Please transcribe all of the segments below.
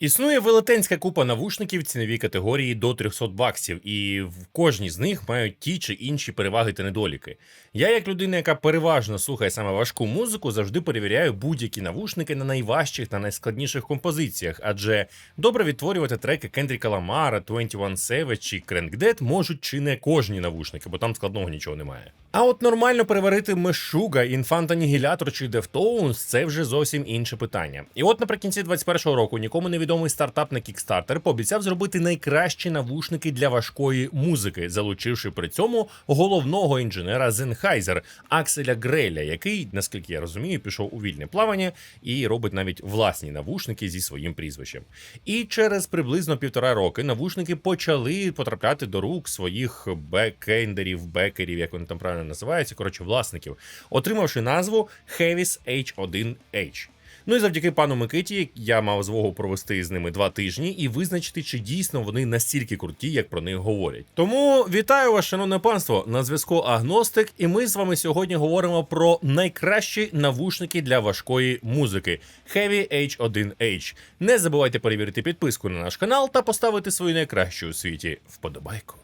Існує велетенська купа навушників ціновій категорії до 300 баксів, і в кожній з них мають ті чи інші переваги та недоліки. Я, як людина, яка переважно слухає саме важку музику, завжди перевіряю будь-які навушники на найважчих та найскладніших композиціях, адже добре відтворювати треки Кендріка Ламара, 21 Savage чи Crank Dead можуть чи не кожні навушники, бо там складного нічого немає. А от нормально переварити Мешуга, Infant Annihilator чи Deftones – це вже зовсім інше питання. І от наприкінці 21-го року нікому невідомий стартап на Kickstarter пообіцяв зробити найкращі навушники для важкої музики, залучивши при цьому головного інженера Sennheiser Акселя Греля, який, наскільки я розумію, пішов у вільне плавання і робить навіть власні навушники зі своїм прізвищем. І через приблизно півтора роки навушники почали потрапляти до рук своїх бекендерів, бекерів, як вони там правильно називаються, коротше, власників, отримавши назву Heavis H1H. Ну і завдяки пану Микиті я мав змогу провести з ними два тижні і визначити, чи дійсно вони настільки круті, як про них говорять. Тому вітаю вас, шановне панство, на зв'язку Агностик, і ми з вами сьогодні говоримо про найкращі навушники для важкої музики Heavy H1H. Не забувайте перевірити підписку на наш канал та поставити свою найкращу у світі вподобайку.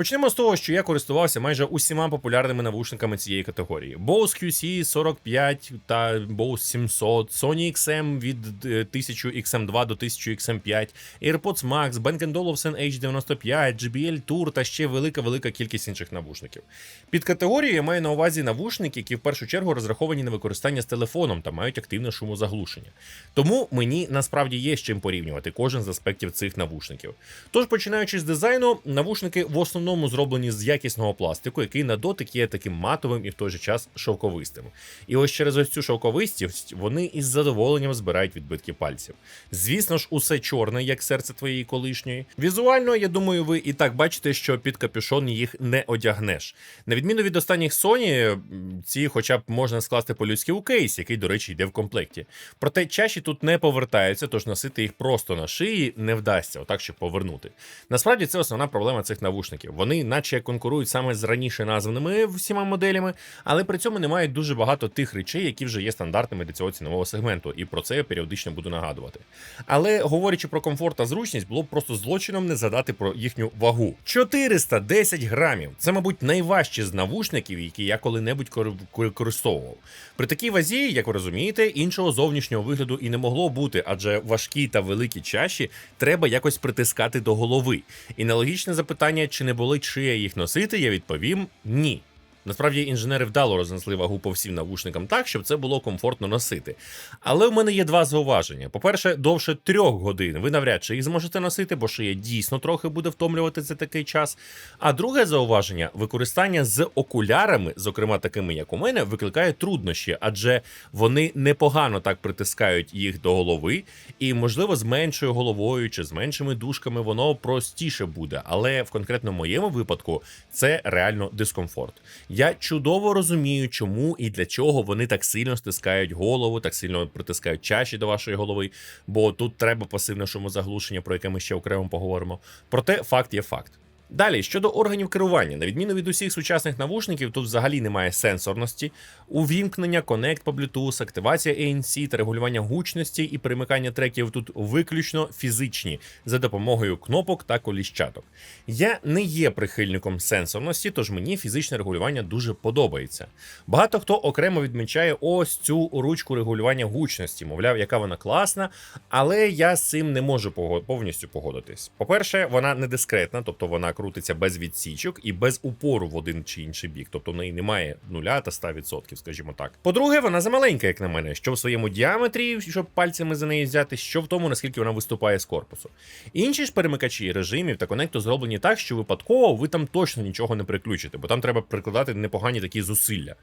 Почнемо з того, що я користувався майже усіма популярними навушниками цієї категорії: Bose QC 45 та Bose 700, Sony XM від е, 1000 XM2 до 1000 XM5, AirPods Max, Bang Olufsen H95, JBL Tour та ще велика-велика кількість інших навушників. Під категорією я маю на увазі навушники, які в першу чергу розраховані на використання з телефоном та мають активне шумозаглушення. Тому мені насправді є з чим порівнювати кожен з аспектів цих навушників. Тож, починаючи з дизайну, навушники в основному зроблені з якісного пластику, який на дотик є таким матовим і в той же час шовковистим. І ось через ось цю шовковистість вони із задоволенням збирають відбитки пальців. Звісно ж, усе чорне, як серце твоєї колишньої. Візуально, я думаю, ви і так бачите, що під капюшон їх не одягнеш. На відміну від останніх Sony, ці хоча б можна скласти по-людськи у кейс, який, до речі, йде в комплекті. Проте чаші тут не повертаються, тож носити їх просто на шиї не вдасться, отак щоб повернути. Насправді це основна проблема цих навушників. Вони, наче конкурують саме з раніше названими всіма моделями, але при цьому не мають дуже багато тих речей, які вже є стандартними для цього цінового сегменту, і про це я періодично буду нагадувати. Але говорячи про комфорт та зручність, було б просто злочином не згадати про їхню вагу. 410 грамів. Це, мабуть, найважчі з навушників, які я коли-небудь кор- використовував. При такій вазі, як ви розумієте, іншого зовнішнього вигляду і не могло бути, адже важкі та великі чаші треба якось притискати до голови. І на логічне запитання, чи не болить шия їх носити, я відповім ні. Насправді інженери вдало рознесли вагу по всім навушникам так, щоб це було комфортно носити. Але в мене є два зауваження. По-перше, довше трьох годин ви навряд чи їх зможете носити, бо шия дійсно трохи буде втомлювати за такий час. А друге зауваження використання з окулярами, зокрема такими, як у мене, викликає труднощі, адже вони непогано так притискають їх до голови, і, можливо, з меншою головою чи з меншими дужками воно простіше буде. Але в конкретно моєму випадку це реально дискомфорт. Я чудово розумію, чому і для чого вони так сильно стискають голову, так сильно притискають чаші до вашої голови, бо тут треба пасивне шумозаглушення, про яке ми ще окремо поговоримо. Проте факт є факт. Далі щодо органів керування, на відміну від усіх сучасних навушників, тут взагалі немає сенсорності, увімкнення, конект по Bluetooth, активація ANC та регулювання гучності і перемикання треків тут виключно фізичні за допомогою кнопок та коліщаток. Я не є прихильником сенсорності, тож мені фізичне регулювання дуже подобається. Багато хто окремо відмічає ось цю ручку регулювання гучності, мовляв, яка вона класна, але я з цим не можу повністю погодитись. По-перше, вона не дискретна, тобто вона крутиться без відсічок і без упору в один чи інший бік, тобто в неї немає нуля та 100%, скажімо так. По-друге, вона замаленька, як на мене, що в своєму діаметрі, щоб пальцями за неї взяти, що в тому, наскільки вона виступає з корпусу. Інші ж перемикачі режимів та конекту зроблені так, що випадково ви там точно нічого не приключите, бо там треба прикладати непогані такі зусилля.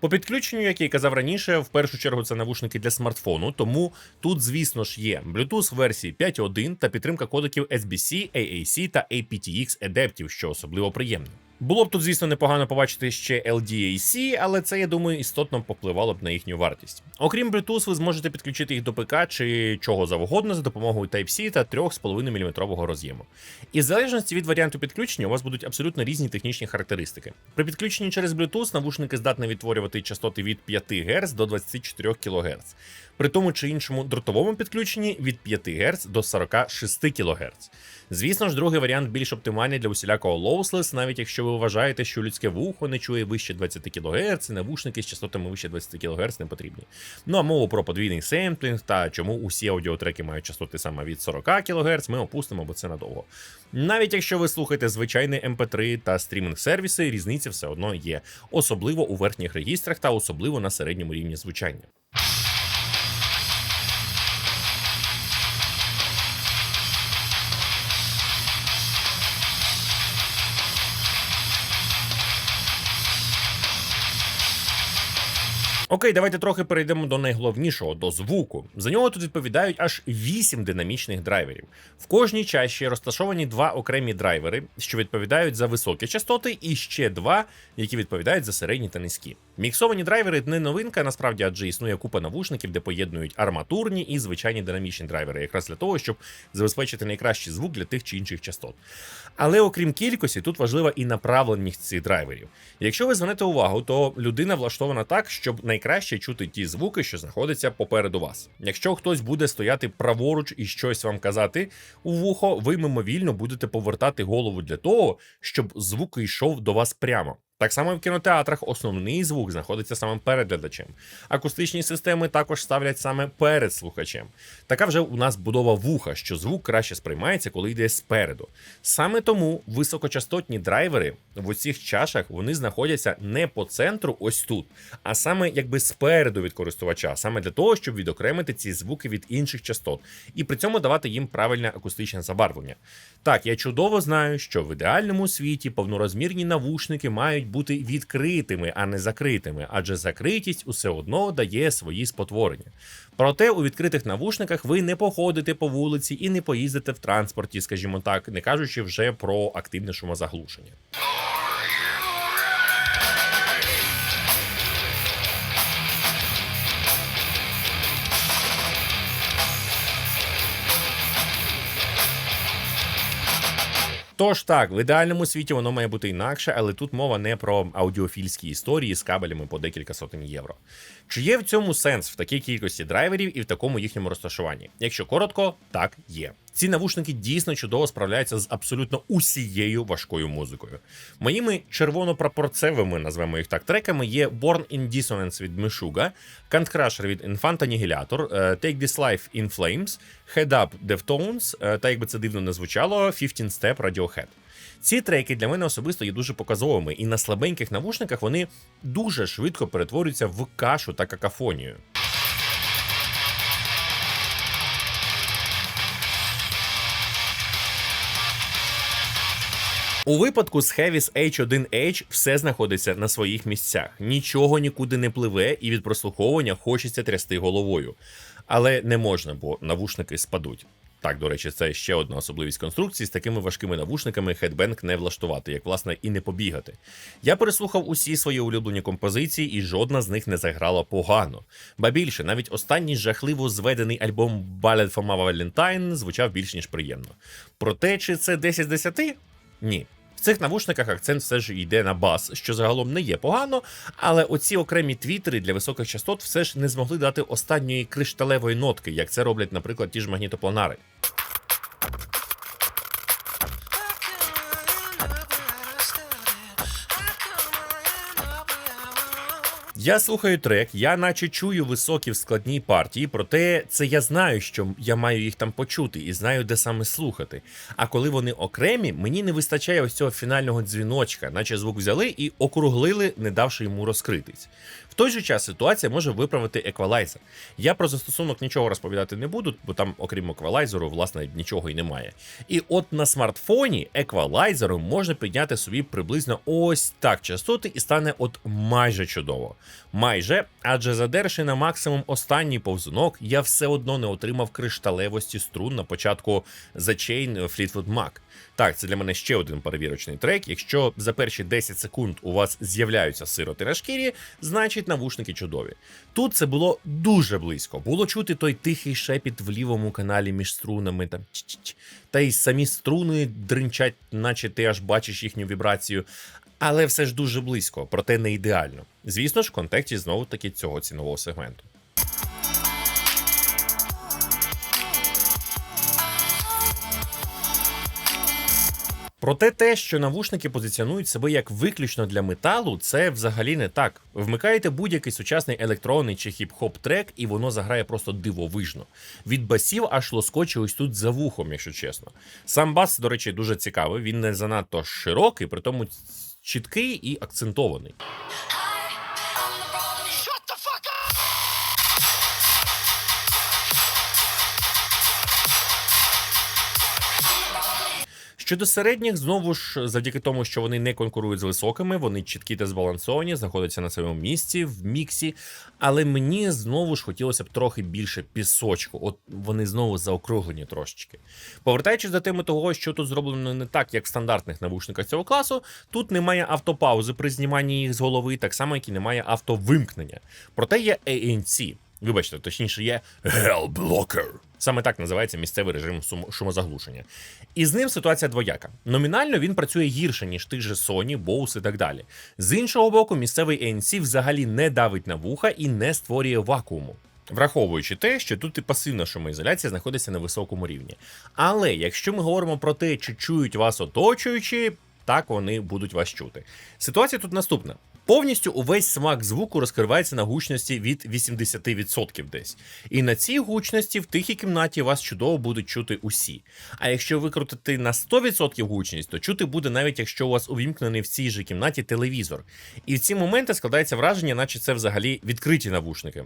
По підключенню, як я казав раніше, в першу чергу це навушники для смартфону, тому тут, звісно ж, є Bluetooth версії 5.1 та підтримка кодиків SBC, AAC та aptX адептів, що особливо приємно. Було б тут, звісно, непогано побачити ще LDAC, але це, я думаю, істотно попливало б на їхню вартість. Окрім Bluetooth, ви зможете підключити їх до ПК чи чого завгодно за допомогою Type-C та 3,5 мм роз'єму. І в залежності від варіанту підключення у вас будуть абсолютно різні технічні характеристики. При підключенні через Bluetooth навушники здатні відтворювати частоти від 5 Гц до 24 кГц. При тому чи іншому дротовому підключенні від 5 Гц до 46 кГц. Звісно ж, другий варіант більш оптимальний для усілякого lossless, навіть якщо ви вважаєте, що людське вухо не чує вище 20 кГц, навушники з частотами вище 20 кГц не потрібні. Ну а мову про подвійний семплінг та чому усі аудіотреки мають частоти саме від 40 кГц, ми опустимо, бо це надовго. Навіть якщо ви слухаєте звичайний MP3 та стрімінг сервіси, різниця все одно є, особливо у верхніх регістрах та особливо на середньому рівні звучання. Окей, давайте трохи перейдемо до найголовнішого до звуку. За нього тут відповідають аж 8 динамічних драйверів. В кожній чаші розташовані два окремі драйвери, що відповідають за високі частоти, і ще два, які відповідають за середні та низькі. Міксовані драйвери не новинка, насправді, адже існує купа навушників, де поєднують арматурні і звичайні динамічні драйвери, якраз для того, щоб забезпечити найкращий звук для тих чи інших частот. Але окрім кількості, тут важлива і направленість цих драйверів. Якщо ви звернете увагу, то людина влаштована так, щоб найкраще чути ті звуки, що знаходяться попереду вас. Якщо хтось буде стояти праворуч і щось вам казати у вухо, ви мимовільно будете повертати голову для того, щоб звук йшов до вас прямо. Так само і в кінотеатрах основний звук знаходиться саме перед глядачем. Акустичні системи також ставлять саме перед слухачем. Така вже у нас будова вуха, що звук краще сприймається, коли йде спереду. Саме тому високочастотні драйвери в усіх чашах вони знаходяться не по центру, ось тут, а саме якби спереду від користувача, саме для того, щоб відокремити ці звуки від інших частот, і при цьому давати їм правильне акустичне забарвлення. Так, я чудово знаю, що в ідеальному світі повнорозмірні навушники мають бути відкритими, а не закритими, адже закритість усе одно дає свої спотворення. Проте у відкритих навушниках ви не походите по вулиці і не поїздите в транспорті, скажімо так, не кажучи вже про активне шумозаглушення. Тож так, в ідеальному світі воно має бути інакше, але тут мова не про аудіофільські історії з кабелями по декілька сотень євро. Чи є в цьому сенс в такій кількості драйверів і в такому їхньому розташуванні? Якщо коротко, так є. Ці навушники дійсно чудово справляються з абсолютно усією важкою музикою. Моїми червоно-прапорцевими, назвемо їх так, треками є Born in Dissonance від Meshuggah, Can't Crusher від Infant Annihilator, е, Take This Life in Flames, Head Up Deftones, е, та якби це дивно не звучало, 15 Step Radiohead. Ці треки для мене особисто є дуже показовими, і на слабеньких навушниках вони дуже швидко перетворюються в кашу та какафонію. У випадку з Heavis H1H все знаходиться на своїх місцях, нічого нікуди не пливе, і від прослуховування хочеться трясти головою. Але не можна, бо навушники спадуть. Так, до речі, це ще одна особливість конструкції. З такими важкими навушниками хедбенг не влаштувати, як власне і не побігати. Я переслухав усі свої улюблені композиції, і жодна з них не заграла погано. Ба більше, навіть останній жахливо зведений альбом Ballad for My Valentine звучав більш ніж приємно. Проте, чи це 10 з 10? Ні. В цих навушниках акцент все ж йде на бас, що загалом не є погано, але оці окремі твітери для високих частот все ж не змогли дати останньої кришталевої нотки, як це роблять, наприклад, ті ж магнітопланари. Я слухаю трек, я наче чую високі в складній партії, проте це я знаю, що я маю їх там почути і знаю, де саме слухати. А коли вони окремі, мені не вистачає ось цього фінального дзвіночка, наче звук взяли і округлили, не давши йому розкритись. Той же час ситуація може виправити еквалайзер. Я про застосунок нічого розповідати не буду, бо там, окрім еквалайзеру, власне, нічого і немає. І от на смартфоні еквалайзером можна підняти собі приблизно ось так частоти і стане от майже чудово. Майже, адже задерши на максимум останній повзунок, я все одно не отримав кришталевості струн на початку The Chain Fleetwood Mac. Так, це для мене ще один перевірочний трек. Якщо за перші 10 секунд у вас з'являються сироти на шкірі, значить навушники чудові. Тут це було дуже близько. Було чути той тихий шепіт в лівому каналі між струнами, там та й самі струни дринчать, наче ти аж бачиш їхню вібрацію. Але все ж дуже близько, проте не ідеально. Звісно ж, в контексті знову таки цього цінового сегменту. Проте те, що навушники позиціонують себе як виключно для металу, це взагалі не так. Вмикаєте будь-який сучасний електронний чи хіп-хоп трек, і воно заграє просто дивовижно. Від басів аж лоскоче ось тут за вухом, якщо чесно. Сам бас, до речі, дуже цікавий. Він не занадто широкий, при тому чіткий і акцентований. Щодо середніх, знову ж завдяки тому, що вони не конкурують з високими, вони чіткі та збалансовані, знаходяться на своєму місці в міксі. Але мені знову ж хотілося б трохи більше пісочку. От вони знову заокруглені трошечки. Повертаючись до теми того, що тут зроблено не так, як в стандартних навушниках цього класу, тут немає автопаузи при зніманні їх з голови, так само, як і немає автовимкнення. Проте є ANC. Вибачте, точніше, є Hellblocker. Саме так називається місцевий режим шумозаглушення. І з ним ситуація двояка. Номінально він працює гірше, ніж тих же Sony, Bose і так далі. З іншого боку, місцевий ANC взагалі не давить на вуха і не створює вакууму. Враховуючи те, що тут і пасивна шумоізоляція знаходиться на високому рівні. Але якщо ми говоримо про те, чи чують вас оточуючі, так вони будуть вас чути. Ситуація тут наступна. Повністю увесь смак звуку розкривається на гучності від 80% десь. І на цій гучності в тихій кімнаті вас чудово будуть чути усі. А якщо викрутити на 100% гучність, то чути буде навіть якщо у вас увімкнений в цій же кімнаті телевізор. І в ці моменти складається враження, наче це взагалі відкриті навушники.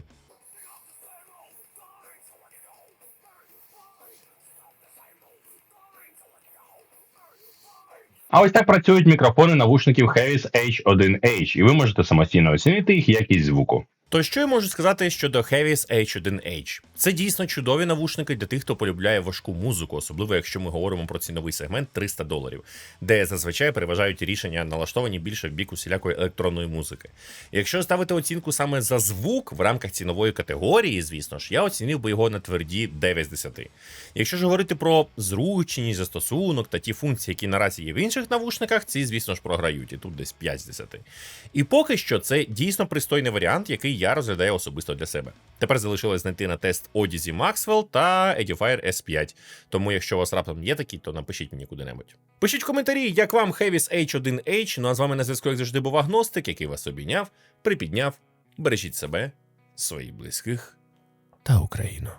А ось так працюють мікрофони навушників Harris H1H, і ви можете самостійно оцінити їх якість звуку. То що я можу сказати щодо Heavis H1H? Це дійсно чудові навушники для тих, хто полюбляє важку музику, особливо якщо ми говоримо про ціновий сегмент 300 доларів, де зазвичай переважають рішення налаштовані більше в бік усілякої електронної музики. Якщо ставити оцінку саме за звук в рамках цінової категорії, звісно ж, я оцінив би його на тверді 9 з 10. Якщо ж говорити про зручність, застосунок та ті функції, які наразі є в інших навушниках, ці, звісно ж, програють, і тут десь 5 з 10. І поки що це дійсно пристойний варіант, який я розглядаю особисто для себе. Тепер залишилось знайти на тест Odyssey Maxwell та Edifier S5. Тому, якщо у вас раптом є такі, то напишіть мені куди-небудь. Пишіть в коментарі, як вам Heavis H1H. Ну а з вами на зв'язку, як завжди, був агностик, який вас обійняв, припідняв. Бережіть себе, своїх близьких та Україну.